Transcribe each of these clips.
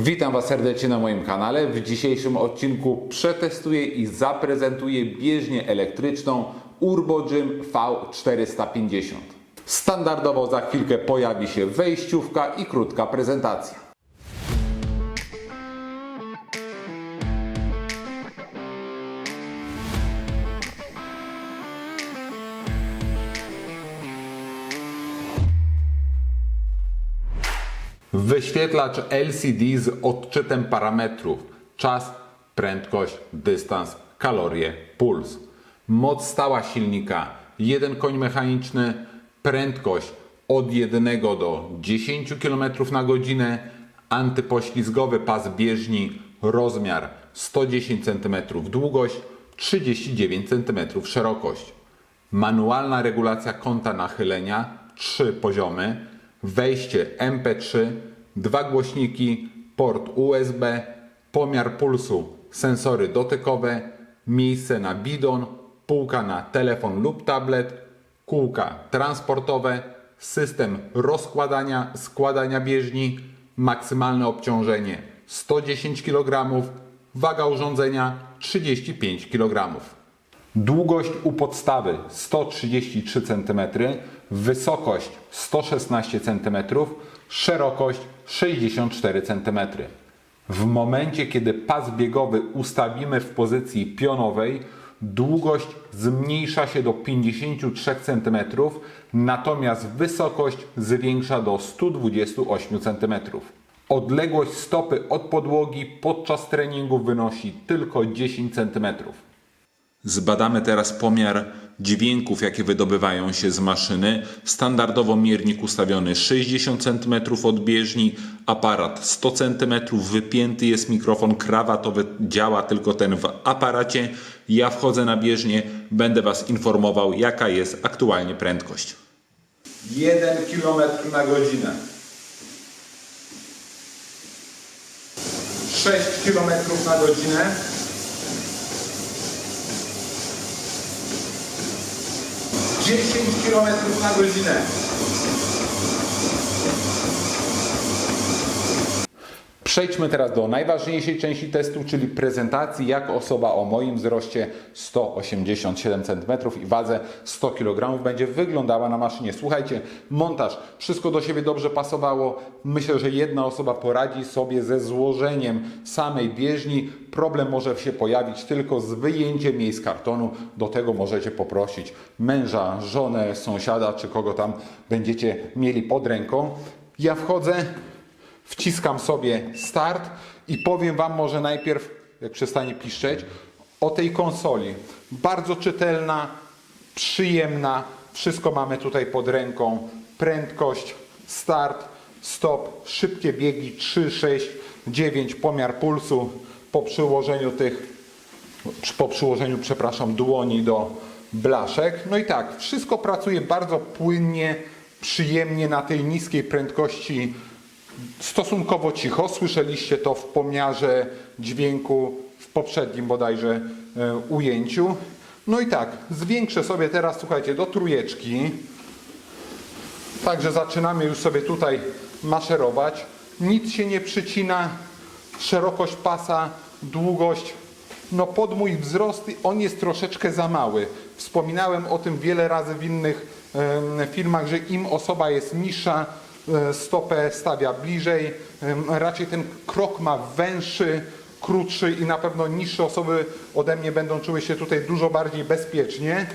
Witam Was serdecznie na moim kanale. W dzisiejszym odcinku przetestuję i zaprezentuję bieżnię elektryczną UrboGym V450. Standardowo za chwilkę pojawi się wejściówka i krótka prezentacja. Wyświetlacz LCD z odczytem parametrów. Czas, prędkość, dystans, kalorie, puls. Moc stała silnika. 1 koń mechaniczny, prędkość od 1 do 10 km na godzinę, antypoślizgowy pas bieżni, rozmiar 110 cm długość, 39 cm szerokość. Manualna regulacja kąta nachylenia, trzy poziomy, wejście MP3, dwa głośniki, port USB, pomiar pulsu, sensory dotykowe, miejsce na bidon, półka na telefon lub tablet, kółka transportowe, system rozkładania, składania bieżni, maksymalne obciążenie 110 kg, waga urządzenia 35 kg. Długość u podstawy 133 cm, wysokość 116 cm, szerokość 64 cm. W momencie, kiedy pas biegowy ustawimy w pozycji pionowej, długość zmniejsza się do 53 cm, natomiast wysokość zwiększa do 128 cm. Odległość stopy od podłogi podczas treningu wynosi tylko 10 cm. Zbadamy teraz pomiar dźwięków, jakie wydobywają się z maszyny. Standardowo miernik ustawiony 60 cm od bieżni, aparat 100 cm, wypięty jest mikrofon krawatowy, działa tylko ten w aparacie. Ja wchodzę na bieżnię, będę Was informował, jaka jest aktualnie prędkość. 1 km na godzinę. 6 km na godzinę. 10 km na godzinę. Przejdźmy teraz do najważniejszej części testu, czyli prezentacji, jak osoba o moim wzroście 187 cm i wadze 100 kg będzie wyglądała na maszynie. Słuchajcie, montaż, wszystko do siebie dobrze pasowało. Myślę, że jedna osoba poradzi sobie ze złożeniem samej bieżni. Problem może się pojawić tylko z wyjęciem jej z kartonu. Do tego możecie poprosić męża, żonę, sąsiada, czy kogo tam będziecie mieli pod ręką. Ja wchodzę, wciskam sobie start i powiem Wam może najpierw, jak przestanie piszczeć, o tej konsoli. Bardzo czytelna, przyjemna, wszystko mamy tutaj pod ręką. Prędkość, start, stop, szybkie biegi 3, 6, 9, pomiar pulsu po przyłożeniu tych, po przyłożeniu, przepraszam, dłoni do blaszek. No i tak, wszystko pracuje bardzo płynnie, przyjemnie na tej niskiej prędkości stosunkowo cicho. Słyszeliście to w pomiarze dźwięku w poprzednim bodajże e, ujęciu. No i tak, zwiększę sobie teraz, słuchajcie, do trójeczki. Także zaczynamy już sobie tutaj maszerować. Nic się nie przycina. Szerokość pasa, długość. No pod mój wzrost on jest troszeczkę za mały. Wspominałem o tym wiele razy w innych filmach, że im osoba jest niższa, stopę stawia bliżej. Raczej ten krok ma węższy, krótszy i na pewno niższe osoby ode mnie będą czuły się tutaj dużo bardziej bezpiecznie.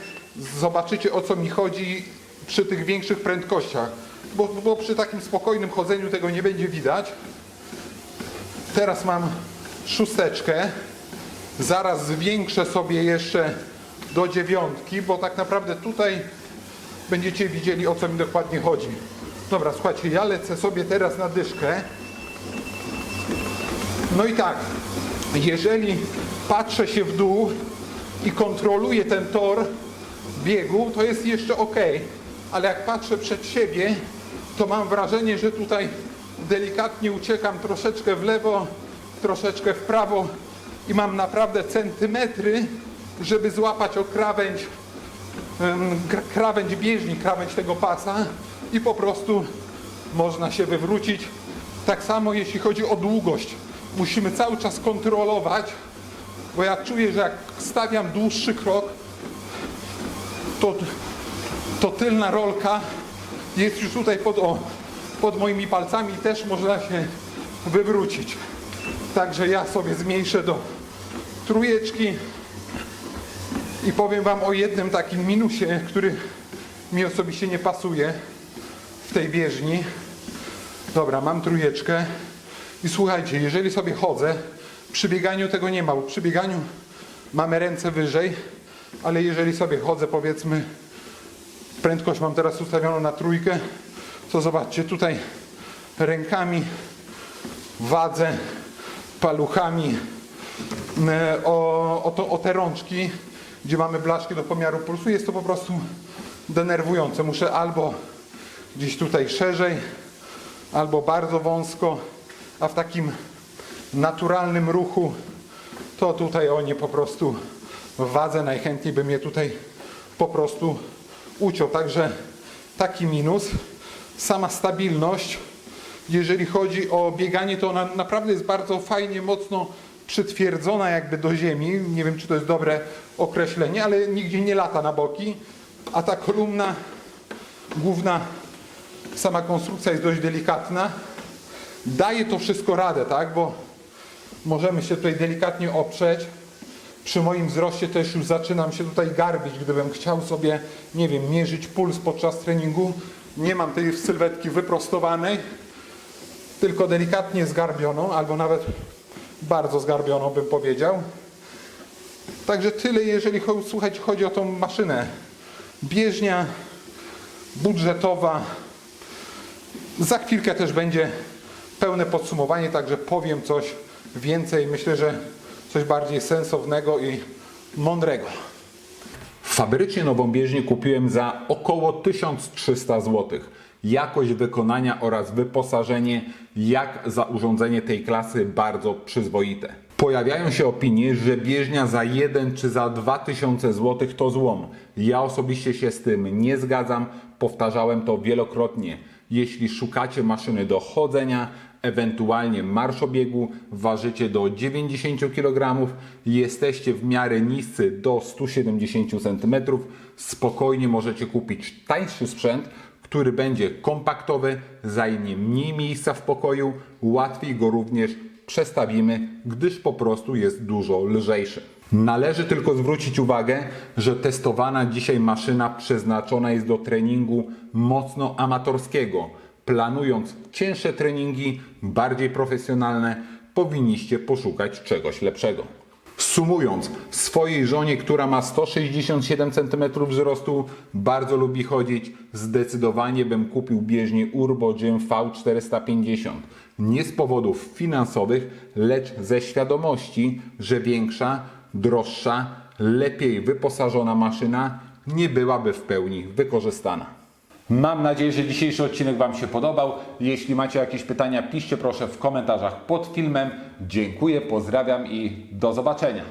Zobaczycie o co mi chodzi przy tych większych prędkościach, bo, bo przy takim spokojnym chodzeniu tego nie będzie widać. Teraz mam szósteczkę. Zaraz zwiększę sobie jeszcze do dziewiątki, bo tak naprawdę tutaj będziecie widzieli o co mi dokładnie chodzi. Dobra, słuchajcie, ja lecę sobie teraz na dyszkę. No i tak, jeżeli patrzę się w dół i kontroluję ten tor biegu, to jest jeszcze ok, ale jak patrzę przed siebie, to mam wrażenie, że tutaj delikatnie uciekam troszeczkę w lewo, troszeczkę w prawo i mam naprawdę centymetry, żeby złapać o krawędź, krawędź bieżni, krawędź tego pasa i po prostu można się wywrócić Tak samo jeśli chodzi o długość. Musimy cały czas kontrolować, bo ja czuję, że jak stawiam dłuższy krok, to, to tylna rolka jest już tutaj pod, o, pod moimi palcami i też można się wywrócić. Także ja sobie zmniejszę do trójeczki i powiem Wam o jednym takim minusie, który mi osobiście nie pasuje w tej bieżni. Dobra, mam trójeczkę i słuchajcie, jeżeli sobie chodzę, przy bieganiu tego nie ma, bo przy bieganiu mamy ręce wyżej, ale jeżeli sobie chodzę, powiedzmy, prędkość mam teraz ustawioną na trójkę, to zobaczcie, tutaj rękami wadzę, paluchami e, o, o, to, o te rączki, gdzie mamy blaszki do pomiaru pulsu, jest to po prostu denerwujące. Muszę albo gdzieś tutaj szerzej, albo bardzo wąsko, a w takim naturalnym ruchu to tutaj o nie po prostu w wadze najchętniej bym je tutaj po prostu uciął. Także taki minus. Sama stabilność, jeżeli chodzi o bieganie, to ona naprawdę jest bardzo fajnie, mocno przytwierdzona jakby do ziemi. Nie wiem, czy to jest dobre określenie, ale nigdzie nie lata na boki. A ta kolumna główna, sama konstrukcja jest dość delikatna. Daje to wszystko radę, tak? Bo możemy się tutaj delikatnie oprzeć. Przy moim wzroście też już zaczynam się tutaj garbić, gdybym chciał sobie, nie wiem, mierzyć puls podczas treningu. Nie mam tej sylwetki wyprostowanej, tylko delikatnie zgarbioną, albo nawet bardzo zgarbioną bym powiedział. Także tyle, jeżeli cho- słuchajcie, chodzi o tą maszynę. Bieżnia budżetowa. Za chwilkę też będzie pełne podsumowanie, także powiem coś więcej. Myślę, że coś bardziej sensownego i mądrego. Fabrycznie nową bieżnię kupiłem za około 1300 zł. Jakość wykonania oraz wyposażenie, jak za urządzenie tej klasy, bardzo przyzwoite. Pojawiają się opinie, że bieżnia za 1 czy za 2000 zł to złom. Ja osobiście się z tym nie zgadzam, powtarzałem to wielokrotnie. Jeśli szukacie maszyny do chodzenia, ewentualnie marszobiegu, ważycie do 90 kg, jesteście w miarę niscy do 170 cm, spokojnie możecie kupić tańszy sprzęt, który będzie kompaktowy, zajmie mniej miejsca w pokoju, łatwiej go również przestawimy, gdyż po prostu jest dużo lżejszy. Należy tylko zwrócić uwagę, że testowana dzisiaj maszyna przeznaczona jest do treningu mocno amatorskiego. Planując cięższe treningi, bardziej profesjonalne, powinniście poszukać czegoś lepszego. Sumując, swojej żonie, która ma 167 cm wzrostu, bardzo lubi chodzić, zdecydowanie bym kupił bieżnię Urbo Gym V450. Nie z powodów finansowych, lecz ze świadomości, że większa, droższa, lepiej wyposażona maszyna nie byłaby w pełni wykorzystana. Mam nadzieję, że dzisiejszy odcinek Wam się podobał. Jeśli macie jakieś pytania, piszcie proszę w komentarzach pod filmem. Dziękuję, pozdrawiam i do zobaczenia.